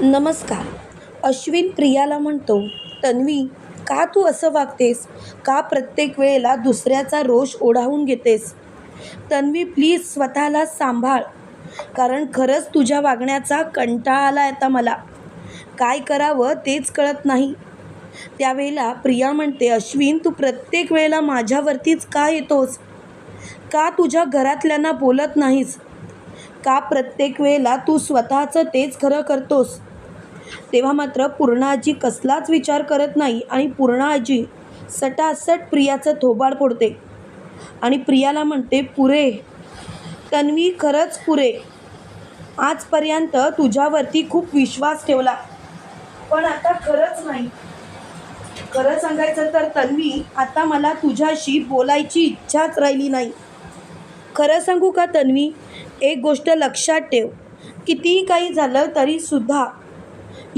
नमस्कार. अश्विन प्रियाला म्हणतो तन्वी का तू असं वागतेस? का प्रत्येक वेळेला दुसऱ्याचा रोष ओढावून घेतेस? तन्वी प्लीज स्वतःला सांभाळ. कारण खरंच तुझ्या वागण्याचा कंटाळा आला आता मला. काय करावं तेच कळत नाही. त्यावेळेला प्रिया म्हणते अश्विन तू प्रत्येक वेळेला माझ्यावरतीच का येतोस? का तुझ्या घरातल्यांना बोलत नाहीस? का प्रत्येक वेळेला तू स्वतःचं तेच खरं करतोस? तेव्हा मात्र पूर्णाजी कसलाच विचार करत नाही आणि पूर्णाजी सटासट प्रियाचं थोबाड फोडते. आणि प्रियाला म्हणते पुरे तन्वी खरंच पुरे. आजपर्यंत तुझ्यावरती खूप विश्वास ठेवला. पण आता खरंच नाही. खरं सांगायचं तर तन्वी आता मला तुझ्याशी बोलायची इच्छाच राहिली नाही. खरं सांगू का तन्वी? एक गोष्ट लक्षात ठेव. कितीही काही झालं तरीसुद्धा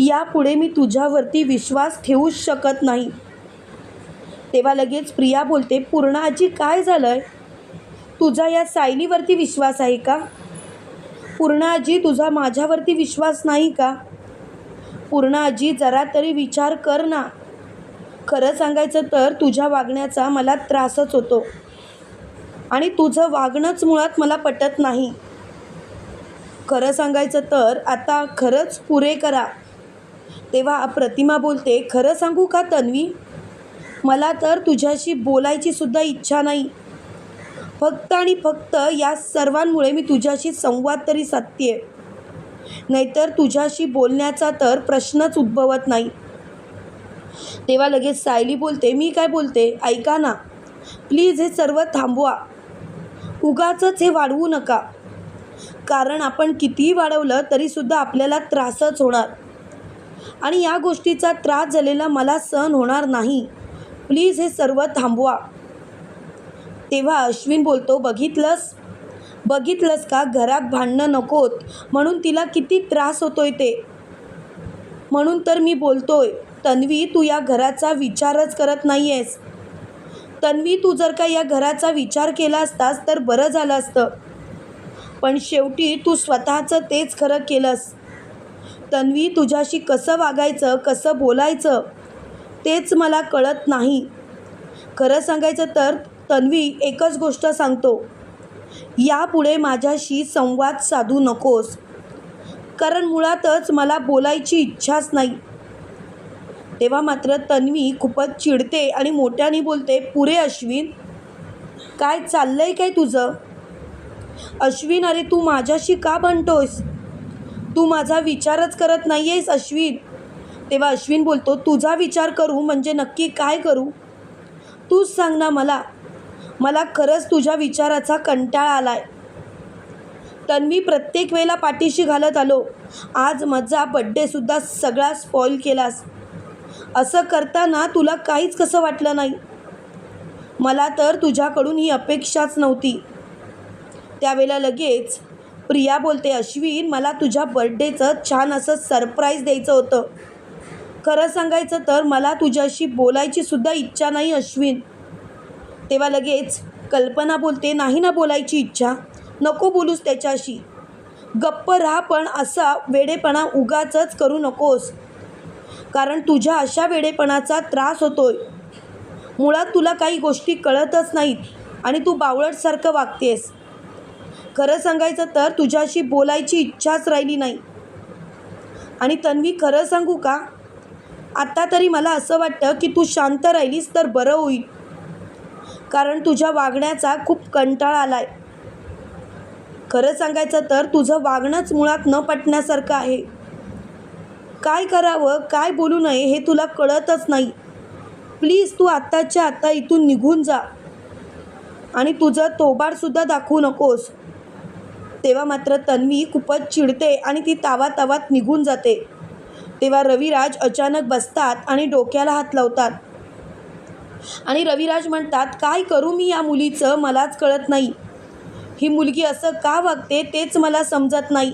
यापुढे मी तुझ्यावरती विश्वास ठेवूच शकत नाही. तेव्हा लगेच प्रिया बोलते पूर्ण आजी काय झालं आहे तुझा या सायलीवरती विश्वास आहे का? पूर्ण आजी तुझा माझ्यावरती विश्वास नाही का? पूर्ण आजी जरा तरी विचार कर ना. खरं सांगायचं तर तुझ्या वागण्याचा मला त्रासच होतो. आणि तुझं वागणंच मुळात मला पटत नाही. खरं सांगायचं तर आता खरंच पुरे करा. तेव्हा प्रतिमा बोलते खरं सांगू का तन्वी? मला तर तुझ्याशी बोलायची सुद्धा इच्छा नाही. फक्त आणि फक्त या सर्वांमुळे मी तुझ्याशी संवाद तरी साधते नाहीतर तुझ्याशी बोलण्याचा तर प्रश्नच उद्भवत नाही. तेव्हा लगेच सायली बोलते मी काय बोलते? ऐका ना. प्लीज हे सर्व थांबवा. उगाचंच हे वाढवू नका. कारण आपण कितीही वाढवलं तरीसुद्धा आपल्याला त्रासच होणार. आणि या गोष्टीचा त्रास झालेला मला सहन होणार नाही. प्लीज हे सर्व थांबवा. तेव्हा अश्विन बोलतो बघितलंस? बघितलंस का? घरात भांडणं नकोत. म्हणून तिला किती त्रास होतोय ते. म्हणून तर मी बोलतोय तन्वी तू या घराचा विचारच करत नाही आहेस तन्वी तू जर का या घराचा विचार केला असतास तर बरं झालं असतं. पण शेवटी तू स्वतःचं तेच खरं केलंस. तन्वी तुझ्याशी कसं वागायचं कसं बोलायचं तेच मला कळत नाही. खरं सांगायचं तर तन्वी एकच गोष्ट सांगतो. यापुढे माझ्याशी संवाद साधू नकोस. कारण मुळातच मला बोलायची इच्छाच नाही. तेव्हा मात्र तन्वी खूपच चिडते आणि मोठ्याने बोलते पुरे अश्विन काय चाललंय काय तुझं? अश्विन अरे तू माझ्याशी का बनतोयस तू माझा विचारच करत नाही आहेस अश्विन. तेव्हा अश्विन बोलतो तुझा विचार करू म्हणजे नक्की काय करू? तूच सांग ना मला. मला खरंच तुझ्या विचाराचा कंटाळा आला आहे तन्वी प्रत्येक वेळेला पाठीशी घालत आलो. आज माझा बड्डेसुद्धा सगळा स्पॉईल केलास. असं करताना तुला काहीच कसं वाटलं नाही? मला तर तुझ्याकडून ही अपेक्षाच नव्हती. त्यावेळेला लगेच प्रिया बोलते अश्विन मला तुझ्या बड्डेचं छान असं सरप्राईज द्यायचं होतं. खरं सांगायचं तर मला तुझ्याशी बोलायची सुद्धा इच्छा नाही अश्विन. तेव्हा लगेच कल्पना बोलते नाही ना बोलायची इच्छा? नको बोलूस त्याच्याशी. गप्प राहा पण असा वेडेपणा उगाचच करू नकोस. कारण तुझ्या अशा वेडेपणाचा त्रास होतोय. मुळात तुला काही गोष्टी कळतच नाहीत आणि तू बावळटसारखं वागतेस. खरं सांगायचं तर तुझ्याशी बोलायची इच्छाच राहिली नाही. आणि तन्वी खरं सांगू का? आत्ता तरी मला असं वाटतं की तू शांत राहिलीस तर बरं होईल. कारण तुझ्या वागण्याचा खूप कंटाळा आला आहे खरं सांगायचं तर तुझं वागणंच मुळात न पटण्यासारखं आहे. काय करावं काय बोलू नये हे तुला कळतच नाही. प्लीज तू आत्ताच्या आत्ता इथून निघून जा. आणि तुझं तोबाडसुद्धा दाखवू नकोस. तेव्हा मात्र तन्वी खूपच चिडते आणि ती तावा तावात निघून जाते. तेव्हा रविराज अचानक बसतात आणि डोक्याला हात लावतात. आणि रविराज म्हणतात काय करू मी या मुलीचं? मलाच कळत नाही. ही मुलगी असं का वागते तेच मला समजत नाही.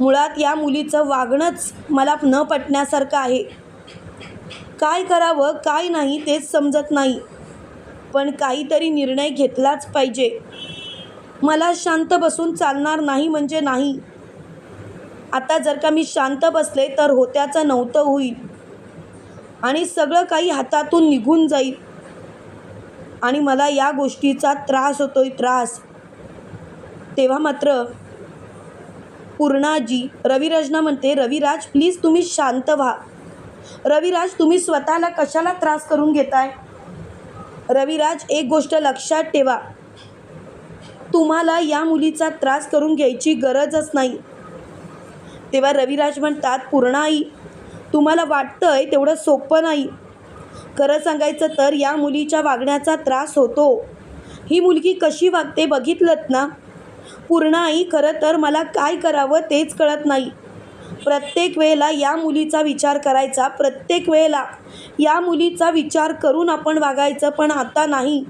मुळात या मुलीचं वागणंच मला न पटण्यासारखं आहे. काय करावं काय नाही तेच समजत नाही. पण काहीतरी निर्णय घेतलाच पाहिजे. मला शांत बसून चालणार नाही म्हणजे नाही. आता जर का मी शांत बसले तर होत्याचं नव्हतं होईल. आणि सगळं काही हातातून निघून जाईल. आणि मला या गोष्टीचा त्रास होतोय त्रास. तेव्हा मात्र पूर्णाजी रविराजना म्हणते रविराज प्लीज तुम्ही शांत व्हा. रविराज तुम्ही स्वतःला कशाला त्रास करून घेताय? रविराज एक गोष्ट लक्षात ठेवा. तुम्हाला या मुलीचा त्रास करून घ्यायची गरजच नाही. तेव्हा रविराज म्हणतात पूर्ण आई तुम्हाला वाटतंय तेवढं सोपं नाही. खरं सांगायचं तर या मुलीच्या वागण्याचा त्रास होतो. ही मुलगी कशी वागते बघितलंत ना? पूर्ण आई खरं तर मला काय करावं तेच कळत नाही. प्रत्येक वेळेला या मुलीचा विचार करायचा प्रत्येक वेळेला या मुलीचा विचार करून आपण वागायचं पण आता नाही.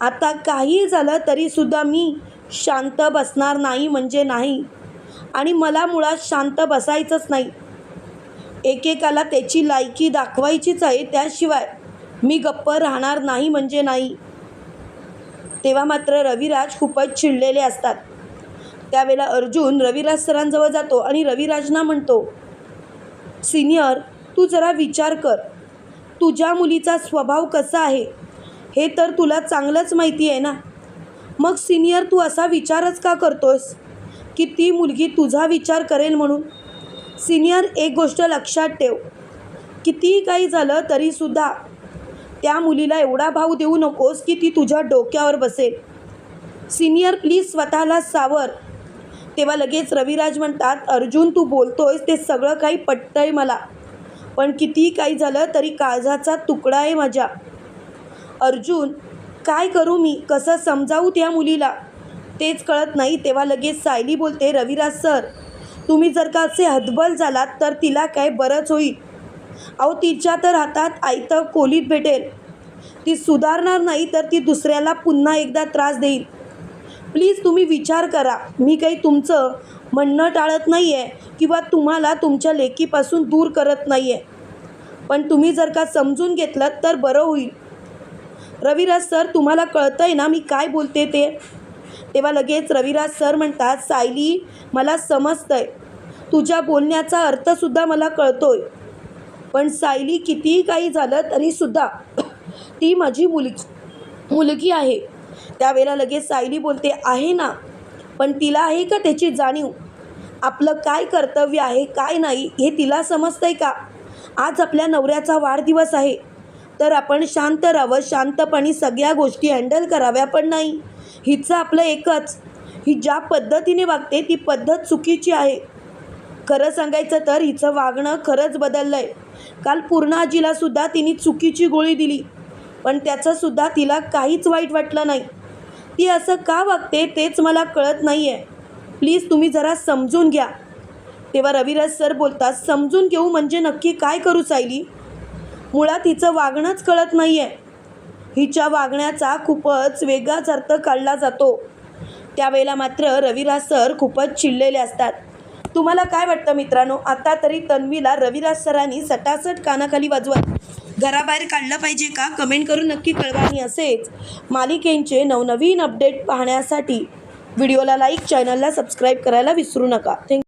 आता काही झालं तरीसुद्धा मी शांत बसणार नाही म्हणजे नाही. आणि मला मुळात शांत बसायचंच नाही. एकेकाला त्याची लायकी दाखवायचीच आहे त्याशिवाय मी गप्प राहणार नाही म्हणजे नाही. तेव्हा मात्र रविराज खूपच चिडलेले असतात. त्यावेळेला अर्जुन रविराज सरांजवळ जातो आणि रविराजना म्हणतो सिनियर तू जरा विचार कर. तुझ्या मुलीचा स्वभाव कसा आहे? हे तर तुला चांगलंच माहिती आहे ना? मग सिनियर तू असा विचारच का करतोस की ती मुलगी तुझा विचार करेल म्हणून? सिनियर एक गोष्ट लक्षात ठेव कितीही काही झालं तरीसुद्धा त्या मुलीला एवढा भाव देऊ नकोस की ती तुझ्या डोक्यावर बसेल. सिनियर प्लीज स्वतःला सावर. तेव्हा लगेच रविराज म्हणतात अर्जुन तू बोलतोयस ते सगळं काही पटतंय मला पण कितीही काही झालं तरी काळजाचा तुकडा आहे माझ्या. अर्जुन काय करू मी? कसं समजावू त्या मुलीला? तेच कळत नाही. तेव्हा लगेच सायली बोलते रविराज सर तुम्ही जर का असे हतबल झालात तर तिला काय बरंच होईल. अहो तिच्या तर हातात आयतं कोलीत भेटेल. ती सुधारणार नाही तर ती दुसऱ्याला पुन्हा एकदा त्रास देईल. प्लीज तुम्ही विचार करा. मी काही तुमचं म्हणणं टाळत नाही आहे किंवा तुम्हाला तुमच्या लेकीपासून दूर करत नाही आहे पण तुम्ही जर का समजून घेतलं तर बरं होईल. रविराज सर तुम्हाला कळतं आहे ना मी काय बोलते ते? तेव्हा लगेच रविराज सर म्हणतात सायली मला समजतं आहे तुझ्या बोलण्याचा अर्थसुद्धा मला कळतोय. पण सायली कितीही काही झालं तरीसुद्धा ती माझी मुलगी मुलगी आहे. त्यावेळेला लगेच सायली बोलते आहे ना? पण तिला आहे का त्याची जाणीव? आपलं काय कर्तव्य आहे काय नाही हे तिला समजतंय का? आज आपल्या नवऱ्याचा वाढदिवस आहे. तर आपण शांत राहावं शांतपणे सगळ्या गोष्टी हँडल कराव्या पण नाही. हिचं आपलं एकच. ही ज्या पद्धतीने वागते ती पद्धत चुकीची आहे. खरं सांगायचं तर हिचं वागणं खरंच बदललं आहे काल पूर्ण आजीलासुद्धा तिने चुकीची गोळी दिली. पण त्याचंसुद्धा तिला काहीच वाईट वाटलं नाही. ती असं का वागते तेच मला कळत नाही आहे प्लीज तुम्ही जरा समजून घ्या. तेव्हा रविराज सर बोलतात समजून घेऊ म्हणजे नक्की काय करू सायली? मुळात हिचं वागणंच कळत नाही आहे हिच्या वागण्याचा खूपच वेगळाच अर्थ काढला जातो. त्यावेळेला मात्र रविराज सर खूपच चिडलेले असतात. तुम्हाला काय वाटतं मित्रांनो? आता तरी तन्वीला रविराज सरांनी सटासट कानाखाली वाजवत घराबाहेर काढलं पाहिजे का? कमेंट करून नक्की कळवा आणि असेच. मालिकेंचे नवनवीन अपडेट पाहण्यासाठी व्हिडिओला लाईक चॅनलला सबस्क्राईब करायला विसरू नका. थँक्यू